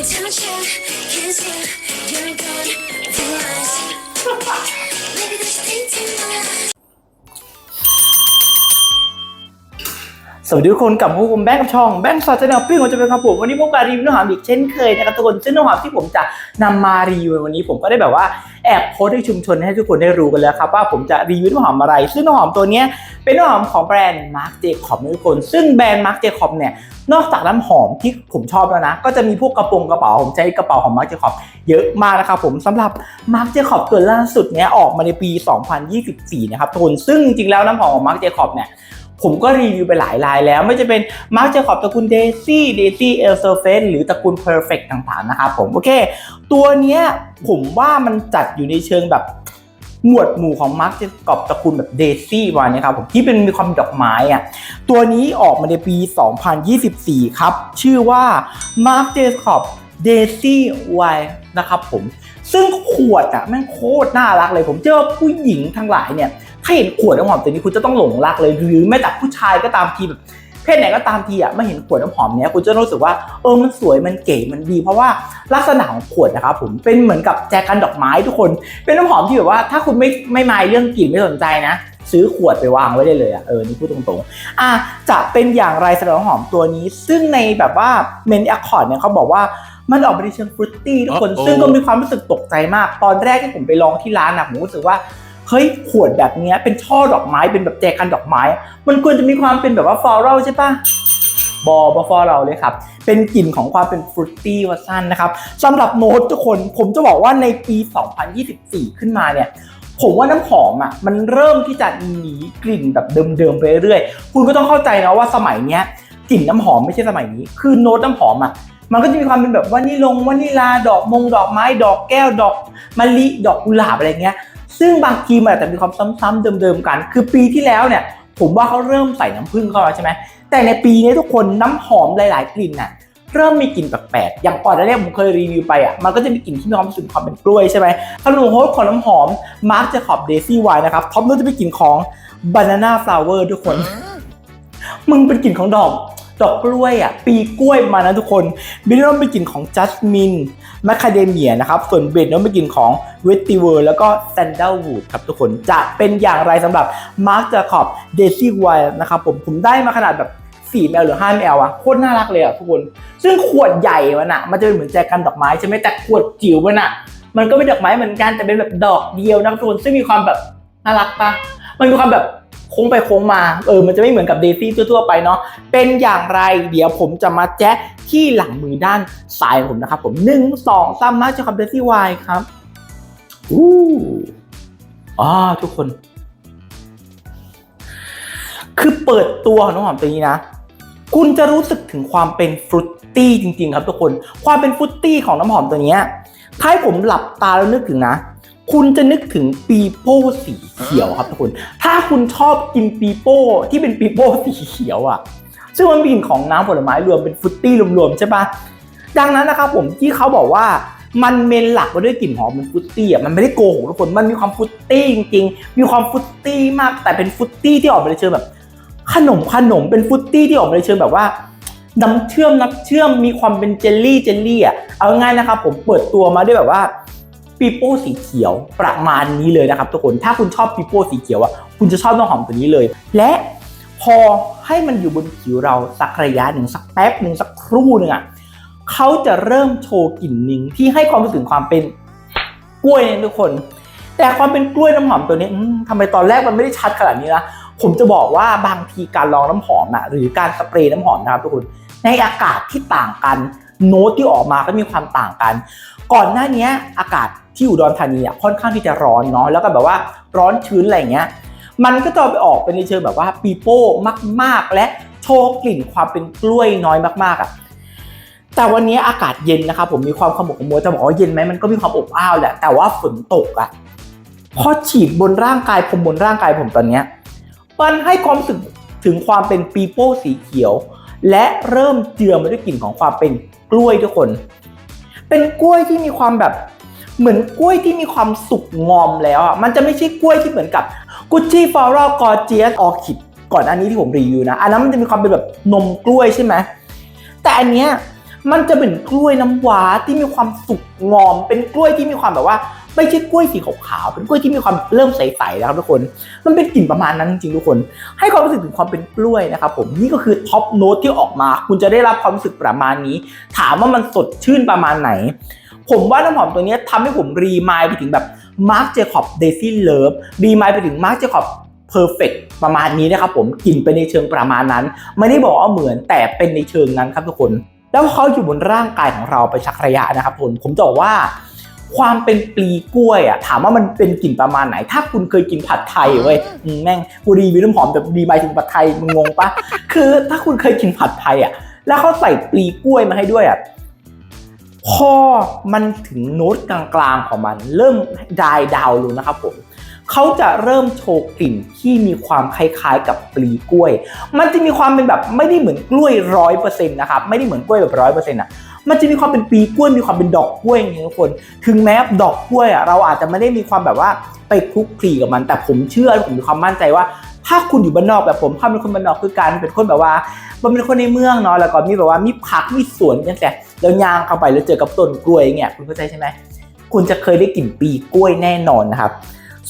I try, can't sleep. You're. Maybe there's a thing to สวัสดีทุกคนกับมาพบกับแบงค์กับช่องแบงค์ซอสเจนปิ้งของจะเป็นครับผมวันนี้พบกับรีวิวเนื้อหอมอีกเช่นเคยนะครับทุกคนซึ่งเนื้อหอมที่ผมจะนำมารีวิววันนี้ผมก็ได้แบบว่าแอบโพสต์ให้ชุมชนให้ทุกคนได้รู้กันแล้วครับว่าผมจะรีวิวเนื้อหอมอะไร ซึ่งเนื้อหอมตัวนี้เป็นเนื้อหอมของแบรนด์มาร์ j เจคอบนะทุกคน ซึ่งแบรนด์มาร์ j เจคอบเนี่ยนอกจากน้ำหอมที่ผมชอบแล้วนะ ก็จะมีพวกกระโปรงกระเป๋าผมใช้กระเป๋าของมาร์ j เจคอบเยอะมากนะครับผมสำหรับมาร์ j เจคอบตัวล่าสุดเนี้ยออกมาในปี 2024 นะครับทุกคนซึ่งจริงๆแล้วน้ำหอมของมาร์ j เจคอบเนี่ย ผมก็รีวิวไปหลายลายแล้วไม่จะเป็นมาร์คเจคอบตระกูลเดซี่เดซี่เอลเซอร์เฟนหรือตระกูลเพอร์เฟกต่างๆนะครับผมโอเค ตัวเนี้ยผมว่ามันจัดอยู่ในเชิงแบบหมวดหมู่ของมาร์คเจคอบตระกูลแบบเดซี่วานนะครับผมที่เป็นมีความดอกไม้อะตัวนี้ออกมาในปี 2024 ครับ ชื่อว่ามาร์ค เดซี่ไวนะครับผม ซึ่งขวดอะแม่งโคตรน่ารักเลย ผมเชื่อว่าผู้หญิงทั้งหลายเนี่ย ถ้าเห็นขวดน้ำหอมตัวนี้คุณจะต้องหลงรักเลยหรือแม้แต่ผู้ชายก็ตามทีแบบเพศไหนก็ตามทีอะมาเห็นขวดน้ำหอมเนี้ยคุณจะรู้สึกว่าเออมันสวยมันเก๋มันดี เพราะว่าลักษณะของขวดนะครับผมเป็นเหมือนกับแจกันดอกไม้ทุกคน เป็นน้ำหอมที่แบบว่าถ้าคุณไม่ไม่มายเรื่องกลิ่นไม่สนใจนะ ซื้อขวดไปวางไว้ได้เลยอะเออนี่พูดตรงๆอะจะเป็นอย่างไรสำหรับน้ำหอมตัวนี้ ซึ่งในแบบว่าเมนแอคคอร์ดเนี่ยเขาบอกว่า มันออกมาในเชิงฟรุตตี้ทุกคน Uh-oh ซึ่งก็มีความรู้สึกตกใจมาก ตอนแรกที่ผมไปลองที่ร้านนะผมรู้สึกว่าเฮ้ยขวดแบบเนี้ยเป็นช่อดอกไม้เป็นแบบแจกันดอกไม้ มันควรจะมีความเป็นแบบว่าฟลอรัลใช่ปะบอบอฟลอรัลเลยครับ เป็นกลิ่นของความเป็นฟรุตตี้วัสันนะครับสำหรับโน้ตทุกคนผมจะบอกว่าในปี 2024 ขึ้นมาเนี่ย ผมว่าน้ำหอมอะมันเริ่มที่จะหนีกลิ่นแบบเดิมๆไปเรื่อยๆคุณก็ต้องเข้าใจนะว่าสมัยเนี้ยกลิ่นน้ำหอมไม่ใช่สมัยนี้ คือโน้ตน้ำหอมอะ มันก็จะมีความเป็นแบบวานิลงวานิลาดอกมงดอกไม้ดอกแก้วดอกมะลิดอกกุหลาบอะไรเงี้ย ซึ่งบางทีมันอาจจะมีความซ้ำๆเดิมๆกัน คือปีที่แล้วเนี่ย ผมว่าเขาเริ่มใส่น้ำผึ้งเข้ามาใช่ไหมแต่ในปีนี้ทุกคนน้ำหอมหลาย ๆ กลิ่นน่ะเริ่มมีกลิ่นแปลกๆ อย่างก่อนหน้านี้ผมเคยรีวิวไปอะ มันก็จะมีกลิ่นที่มีความรู้สึกความเป็นกล้วยใช่ไหมขนมโฮสของน้ำหอม มาร์คจะขอบเดซี่ไวนะครับ ท็อปนู้นจะเป็นกลิ่นของบานาน่าฟลาวเวอร์ทุกคน มึงเป็นกลิ่นของดอก ดอกกล้วยอะปีกล้วยมานะทุกคนบิลล์เป็นกลิ่นของจัสมินแมคคาเดเมียนะครับส่วนเบสนั้นเป็นกลิ่นของเวตติเวอร์แล้วก็แซนดัลวูดครับทุกคนจะเป็นอย่างไรสำหรับมาร์คจะขอบเดซี่ไวนะครับผมผมได้มาขนาดแบบ4 ml หรือ 5 ml อะโคตรน่ารักเลยอะทุกคน ซึ่งขวดใหญ่มันอะมันจะเป็นเหมือนแจกันดอกไม้ใช่ไหมแต่ขวดจิ๋วมันอะมันก็เป็นดอกไม้เหมือนกันแต่เป็นแบบดอกเดียวนะทุกคนซึ่งมีความแบบน่ารักปะมันมีความแบบ โค้งไปโค้งมาเออมันจะไม่เหมือนกับเดซี่ทั่วๆไปเนาะเป็นอย่างไรเดี๋ยวผมจะมาแจ๊ะที่หลังมือด้านซ้ายของผมนะครับผมหนึ่งสองสามมาจะคำเดซี่วายครับอู้อ๋อทุกคน คือเปิดตัวของน้ำหอมตัวนี้นะ คุณจะรู้สึกถึงความเป็นฟรุตตี้จริง ๆ ครับทุกคน ความเป็นฟรุตตี้ของน้ำหอมตัวนี้ถ้าให้ผมหลับตาแล้วนึกถึงนะ คุณจะนึกถึงปีโป้สีเขียวครับทุกคน ถ้าคุณชอบกินปีโป้ที่เป็นปีโป้สีเขียวอะ่ะ ซึ่งมันมีกลิ่นของน้ำผลไม้รวมเป็นฟุตตี้รวมๆใช่ปะดังนั้นนะครับผมที่เขาบอกว่ามันเมนหลักมาด้วยกลิ่นหอมเป็นฟุตตี้อะมันไม่ได้โกหกทุกคนมันมีความฟุตตี้จริงๆ มีความฟุตตี้มากแต่เป็นฟุตตี้ที่ออกมาในเชิงแบบ ขนมขนมเป็นฟุตตี้ที่ออกมาในเชิงแบบว่าน้ำเชื่อมน้ำเชื่อมมีความเป็นเจลลี่เจลลี่อะเอาง่ายนะครับผมเปิดตัวมาด้วยแบบว่า ปีโป้สีเขียวประมาณนี้เลยนะครับทุกคนถ้าคุณชอบปีโป้สีเขียวอะคุณจะชอบน้ำหอมตัวนี้เลย และพอให้มันอยู่บนผิวเราสักระยะหนึ่งสักแป๊บหนึ่งสักครู่หนึ่งอะเขาจะเริ่มโชว์กลิ่นหนึ่งที่ให้ความรู้สึกความเป็นกล้วยเนี่ยทุกคน แต่ความเป็นกล้วยน้ำหอมตัวนี้อืมทำไมตอนแรกมันไม่ได้ชัดขนาดนี้นะผมจะบอกว่าบางทีการลองน้ำหอมอะหรือการสเปรย์น้ำหอมนะครับทุกคนในอากาศที่ต่างกัน โน้ตที่ออกมาก็มีความต่างกัน ก่อนหน้านี้อากาศ ที่อุดรธานีอะค่อนข้างที่จะร้อนเนาะแล้วก็แบบว่าร้อนชื้นอะไรเงี้ยมันก็จะไปออกเป็นในเชิงแบบว่าปีโป้มาก ๆ และโชว์กลิ่นความเป็นกล้วยน้อยมากๆอะแต่วันนี้อากาศเย็นนะครับผมมีความขมุกขมัวจะบอกว่าเย็นไหมมันก็มีความอบอ้าวแหละแต่ว่าฝนตกอะพอฉีดบนร่างกายผมบนร่างกายผมตอนเนี้ยมันให้ความรู้สึกถึงความเป็นปีโป้สีเขียว และเริ่มเจือมาด้วยกลิ่นของความเป็นกล้วยทุกคน เป็นกล้วยที่มีความแบบ เหมือนกล้วยที่มีความสุกงอมแล้วอะมันจะไม่ใช่กล้วยที่เหมือนกับกุชชี่ฟลอรัลกอร์เจียสออคิดก่อนอันนี้ที่ผมรีวิวนะ อันนั้นมันจะมีความเป็นแบบนมกล้วยใช่ไหมแต่อันเนี้ยมันจะเป็นกล้วยน้ำว้าที่มีความสุกงอม เป็นกล้วยที่มีความแบบว่า ไม่ใช่กล้วยสีขาวๆเป็นกล้วยที่มีความเริ่มใสๆนะครับทุกคน มันเป็นกลิ่นประมาณนั้นจริงๆทุกคน ให้ความรู้สึกถึงความเป็นกล้วยนะครับผมนี่ก็คือท็อปโน้ตที่ออกมา คุณจะได้รับความรู้สึกประมาณนี้ ถามว่ามันสดชื่นประมาณไหน ผมว่าน้ำหอมตัวนี้ทำให้ผมรีมายไปถึงแบบมาร์ j เจคอบเดซี่เลิฟรีมายไปถึงมาร์ j เจคอบเพอร์เฟกประมาณนี้นะครับผมกลิ่นไปในเชิงประมาณนั้น ไม่ได้บอกว่าเหมือนแต่เป็นในเชิงนั้นครับทุกคน แล้วเขาอยู่บนร่างกายของเราไปชักระยะนะครับผมผมจะบอกว่าความเป็นปลีกล้วยอะถามว่ามันเป็นกลิ่นประมาณไหน ถ้าคุณเคยกินผัดไทยเว้ยแม่งกูรีวิวน้ำหอมแบบดีไปถึงผัดไทยมึงงงปะคือถ้าคุณเคยกินผัดไทยอะแล้วเขาใส่ปลีกล้วยมาให้ด้วยอะ พอมันถึงโน้ตกลางๆของมัน เริ่มดายดาวลงนะครับผมเขาจะเริ่มโชว์กลิ่นที่มีความคล้ายๆกับปลีกล้วย มันจะมีความเป็นแบบไม่ได้เหมือนกล้วยร้อยเปอร์เซ็นต์นะครับไม่ได้เหมือนกล้วยแบบร้อยเปอร์เซ็นต์อะมันจะมีความเป็นปลีกล้วยมีความเป็นดอกกล้วยอย่างเงี้ยทุกคน ถึงแม้ดอกกล้วยอะเราอาจจะไม่ได้มีความแบบว่าไปคลุกคลีกับมัน แต่ผมเชื่อผมมีความมั่นใจว่า ถ้าคุณอยู่บ้านนอกแบบผมถ้าเป็นคนบ้านนอกคือการเป็นคนแบบว่ามันเป็นคนในเมืองเนาะแล้วก็มีแบบว่ามีผักมีสวนกันแต่แล้วยางเข้าไปแล้วเจอกับต้นกล้วยเงี้ยคุณเข้าใจใช่ไหมคุณจะเคยได้กลิ่นปีกล้วยแน่นอนนะครับ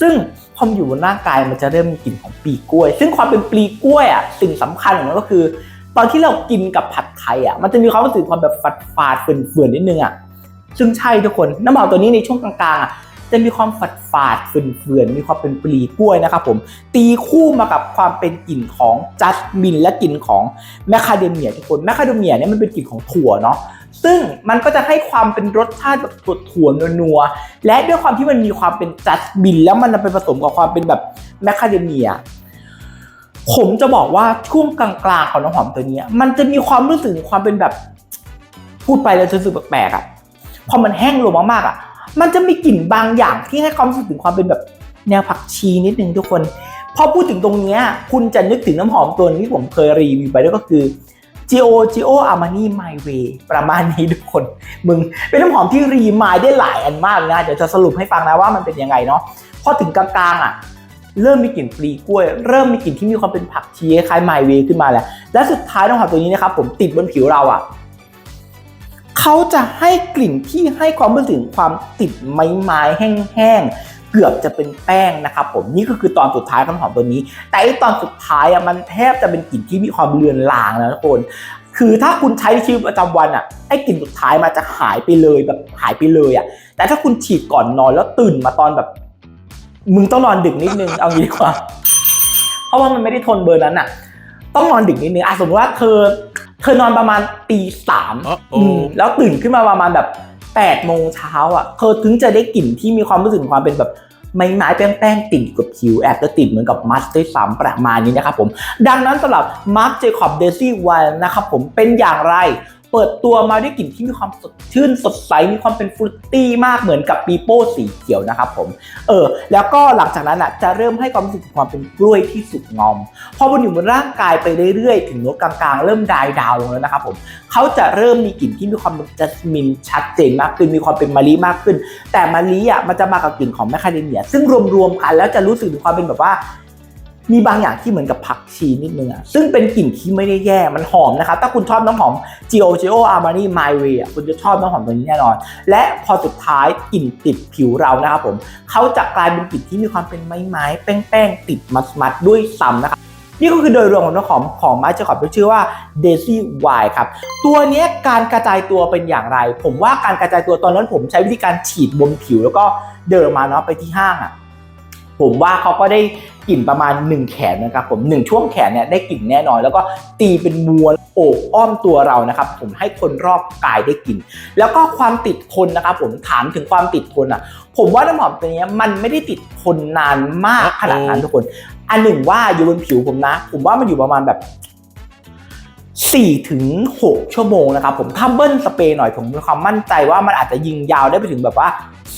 ซึ่งพอมันอยู่บนร่างกายมันจะเริ่มมีกลิ่นของปีกล้วย ซึ่งความเป็นปีกล้วยอะสิ่งสำคัญของมันก็คือ ตอนที่เรากินกับผัดไทยอะมันจะมีความรู้สึกความแบบฝาดฝาดเฟื่อนๆนิดนึงอะซึ่งใช่ทุกคนน้ำหอมตัวนี้ในช่วงกลางๆอะ จะมีความฝาดฝาดเฟื่อนๆมีความเป็นปลีกล้วยนะครับผมตีคู่มากับความเป็นกลิ่นของจัสมินและกลิ่นของแมคคาเดเมียทุกคนแมคคาเดเมียเนี่ยมันเป็นกลิ่นของถั่วเนาะซึ่งมันก็จะให้ความเป็นรสชาติแบบถั่วนัวๆและด้วยความที่มันมีความเป็นจัสมินแล้วมันไปผสมกับความเป็นแบบแมคคาเดเมียผมจะบอกว่าช่วงกลางๆของน้ำหอมตัวนี้ มันจะมีความรู้สึกความเป็นแบบ พูดไปแล้วจะรู้สึกแปลกๆอะพอมันแห้งลงมากๆอะ มันจะมีกลิ่นบางอย่างที่ให้ความรู้สึกถึงความเป็นแบบแนวผักชีนิดนึงทุกคน พอพูดถึงตรงนี้คุณจะนึกถึงน้ำหอมตัวนี้ที่ผมเคยรีวิวไปด้วยก็คือ Gio Gio Armani My Way ประมาณนี้ทุกคน มึงเป็นน้ำหอมที่รีมายได้หลายอันมากนะ เดี๋ยวจะสรุปให้ฟังนะว่ามันเป็นยังไงเนาะพอถึงกลางๆอะเริ่มมีกลิ่นปลีกล้วย เริ่มมีกลิ่นที่มีความเป็นผักชีคล้ายไมเวขึ้นมาแหล้วและสุดท้ายน้ำหอมตัวนี้นะครับผมติดบนผิวเราอะ เขาจะให้กลิ่นที่ให้ความรู้สึกถึงความติดไม้ไม้แห้งๆ เกือบจะเป็นแป้งนะครับผมนี่ก็คือตอนสุดท้ายของน้ำหอมตัวนี้ แต่ไอตอนสุดท้ายอะมันแทบจะเป็นกลิ่นที่มีความเลือนลางนะทุกคนคือถ้าคุณใช้ในชีวิตประจำวันอะไอ้กลิ่นสุดท้ายมันจะหายไปเลยแบบหายไปเลยอะ แต่ถ้าคุณฉีดก่อนนอนแล้วตื่นมาตอนแบบ มึงต้องนอนดึกนิดนึงเอางี้ดีกว่า เพราะว่ามันไม่ได้ทนเบอร์นั้นอะ ต้องนอนดึกนิดนึงอะสมมติว่าเธอ เธอนอนประมาณตีสาม Uh-oh อืมแล้วตื่นขึ้นมาประมาณแบบ8ปดโมงเช้าอะเธอถึงจะได้กลิ่นที่มีความรู้สึกถึงความเป็นแบบไม้ไม้ๆแป้งๆติดกับผิวแอบจะติดเหมือนกับมัสด้วยซ้ำประมาณนี้นะครับผม ดังนั้นสำหรับ Marc Jacob Daisy Wild นะครับผมเป็นอย่างไร เปิดตัวมาด้วยกลิ่นที่มีความสดชื่นสดใส มีความเป็นฟรุตตี้มากเหมือนกับปีโป้สีเขียวนะครับผม เออ แล้วก็หลังจากนั้นอะจะเริ่มให้ความรู้สึกความเป็นกล้วยที่สุกงอม พอมันอยู่บนร่างกายไปเรื่อยๆ ถึงโน้ตกลางๆ เริ่มดายดาวลงแล้วนะครับผมเขาจะเริ่มมีกลิ่นที่มีความเป็นจัสมินชัดเจนมากขึ้น มีความเป็นมะลิมากขึ้น แต่มะลิอะมันจะมากับกลิ่นของแมคคาเดเมีย ซึ่งรวมๆกันแล้วจะรู้สึกถึงความเป็นแบบว่า มีบางอย่างที่เหมือนกับผักชีนิดนึงอะซึ่งเป็นกลิ่นที่ไม่ได้แย่มันหอมนะครับ ถ้าคุณชอบน้ำหอม Gio Gio Armani My Way อะคุณจะชอบน้ำหอมตัวนี้แน่นอน และพอสุดท้ายกลิ่นติดผิวเรานะครับผมเขาจะกลายเป็นกลิ่นที่มีความเป็นไม้ไม้ๆแป้งๆติดมัดๆด้วยซ้ำนะครับนี่ก็คือโดยรวมของน้ำหอมของมาร์จคอบที่ชื่อว่า Daisy Y ครับ ตัวนี้การกระจายตัวเป็นอย่างไร ผมว่าการกระจายตัวตอนนั้นผมใช้วิธีการฉีดบนผิวแล้วก็เดินมาเนาะไปที่ห้างอะ ผมว่าเขาก็ได้กลิ่นประมาณ 1 แขนนะครับผมหนึ่งช่วงแขนเนี่ยได้กลิ่นแน่นอน แล้วก็ตีเป็นมวลโอบอ้อมตัวเรานะครับ ผมให้คนรอบกายได้กลิ่น แล้วก็ความติดทนนะครับผมถามถึงความติดทนอะ ผมว่าน้ำหอมตัวเนี้ยมันไม่ได้ติดทนนานมากขนาดนั้นทุกคน อันหนึ่งว่าอยู่บนผิวผมนะ ผมว่ามันอยู่ประมาณแบบ4ถึง6ชั่วโมงนะครับผมถ้าเบิ้ลสเปรย์หน่อยผมมีความมั่นใจว่ามันอาจจะยิงยาวได้ไปถึงแบบว่า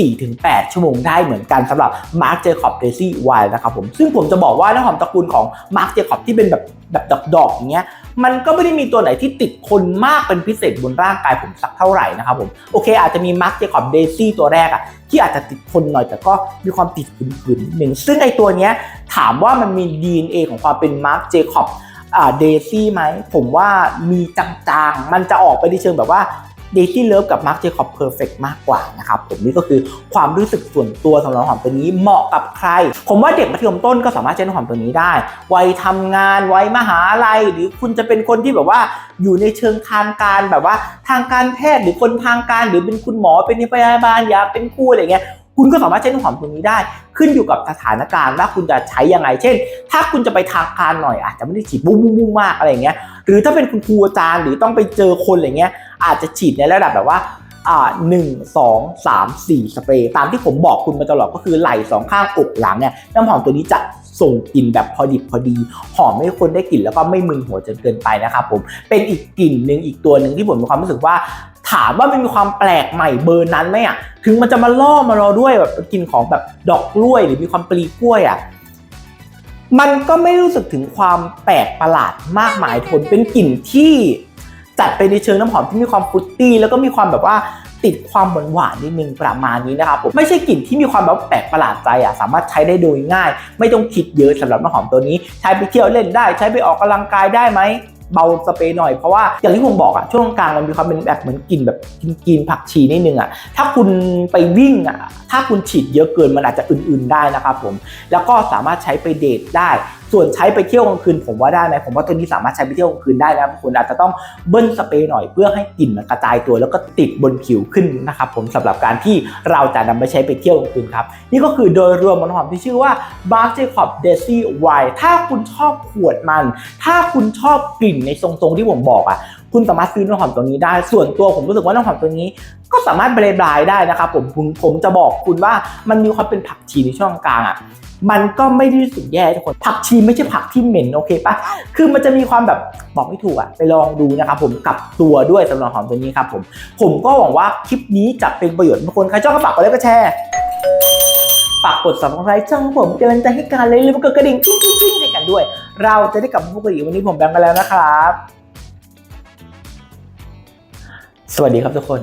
4ถึง8ชั่วโมงได้เหมือนกันสำหรับ Marc Jacob Daisy Wild นะครับผมซึ่งผมจะบอกว่าน้ำหอมตระกูลของ Marc Jacob ที่เป็นแบบแบบดอกๆอย่างเงี้ยมันก็ไม่ได้มีตัวไหนที่ติดคนมากเป็นพิเศษบนร่างกายผมสักเท่าไหร่นะครับผมโอเค อาจจะมี Marc Jacob Daisy ตัวแรกอะที่อาจจะติดคนหน่อยแต่ก็มีความติดผื่นๆนิดนึงซึ่งไอตัวเนี้ยถามว่ามันมี DNA ของความเป็น Marc Jacob อ่าเดซี่ไหมผมว่ามีจางๆ มันจะออกไปในเชิงแบบว่า เดซี่เลิฟกับมาร์คเจคอบเพอร์เฟกมากกว่านะครับผมนี่ก็คือความรู้สึกส่วนตัวสำหรับหอมตัวนี้เหมาะกับใคร ผมว่าเด็กมัธยมต้นก็สามารถใช้น้ำหอมตัวนี้ได้ วัยทำงานวัยมหาลัยหรือคุณจะเป็นคนที่แบบว่าอยู่ในเชิงทางการแบบว่า ทางการแพทย์หรือคนทางการ หรือเป็นคุณหมอเป็นพยาบาลอยากเป็นครูอะไรเงี้ยคุณก็สามารถใช้น้ำหอมตัวนี้ได้ ขึ้นอยู่กับสถานการณ์ว่าคุณจะใช้ยังไง เช่น ถ้าคุณจะไปทางการหน่อยอาจจะไม่ได้ฉีดบุ้งบุ้งบุ้งมากอะไรเงี้ยหรือถ้าเป็นคุณครูอาจารย์หรือต้องไปเจอคนอะไรเงี้ย อาจจะฉีดในระดับแบบว่าอ่าหนึ่งสองสามสี่สเปรย์ตามที่ผมบอกคุณมาตลอดก็คือไหล่สองข้างอกหลังเนี่ยน้ำหอมตัวนี้จะส่งกลิ่นแบบพอดิบพอดี หอมให้คนได้กลิ่นแล้วก็ไม่มึนหัวจนเกินไปนะครับผมเป็นอีกกลิ่นหนึ่งอีกตัวหนึ่งที่ผมมีความรู้สึกว่า ถามว่ามันมีความแปลกใหม่เบอร์นั้นไหมอะถึงมันจะมาล่อมารอด้วยแบบกลิ่นของแบบดอกกล้วยหรือมีความปลีกล้วยอะมันก็ไม่รู้สึกถึงความแปลกประหลาดมากมายทนเป็นกลิ่นที่ จัดไปในเชิงน้ำหอมที่มีความฟุตตี้แล้วก็มีความแบบว่าติดความหวานหวานนิดนึงประมาณนี้นะครับผมไม่ใช่กลิ่นที่มีความแบบแปลกประหลาดใจอะสามารถใช้ได้โดยง่าย ไม่ต้องคิดเยอะสำหรับน้ำหอมตัวนี้ ใช้ไปเที่ยวเล่นได้ ใช้ไปออกกำลังกายได้ไหมเบาสเปรย์หน่อยเพราะว่าอย่างที่ผมบอกอะช่วงกลางมันมีความเป็นแบบเหมือนกลิ่นแบบกินกินผักชีนิดนึงอะถ้าคุณไปวิ่งอะถ้าคุณฉีดเยอะเกินมันอาจจะอื่นๆได้นะครับผมแล้วก็สามารถใช้ไปเดทได้ ส่วนใช้ไปเที่ยวกลางคืนผมว่าได้ไหมผมว่าตัวนี้สามารถใช้ไปเที่ยวกลางคืนได้นะคุณอาจจะต้องเบิ้ลสเปรย์หน่อยเพื่อให้กลิ่นมันกระจายตัวแล้วก็ติดบนผิวขึ้นนะครับผมสำหรับการที่เราจะนำไปใช้ไปเที่ยวกลางคืนครับนี่ก็คือโดยรวมมันหอมที่ชื่อว่า b a r j a c o b Daisy White ถ้าคุณชอบขวดมัน ถ้าคุณชอบกลิ่นในทรงๆที่ผมบอกอะ คุณสามารถซื้อน้ำหอมตัวนี้ได้ ส่วนตัวผมรู้สึกว่าน้ำหอมตัวนี้ ก็สามารถเบรบลายได้นะครับผมผมผมจะบอกคุณว่ามันมีความเป็นผักชีในช่วงกลางอะมันก็ไม่ได้รู้สึกแย่ทุกคนผักชีไม่ใช่ผักที่เหม็นโอเคปะคือมันจะมีความแบบบอกไม่ถูกอะไปลองดูนะครับผมกับตัวด้วยสำหรับหอมตัวนี้ครับผมผมก็หวังว่าคลิปนี้จะเป็นประโยชน์ทุกคนใครชอบก็ฝากกดไลค์กดแชร์ฝากกด subscribe ช่องผมเป็นกำลังใจให้การเลยหรือว่ากดกระดิ่งกิ้งกิ้งกิ้งให้กันด้วย เราจะได้กลับมาพบกันอีกวันนี้ผมแบงค์กันแล้วนะครับ สวัสดีครับทุกคน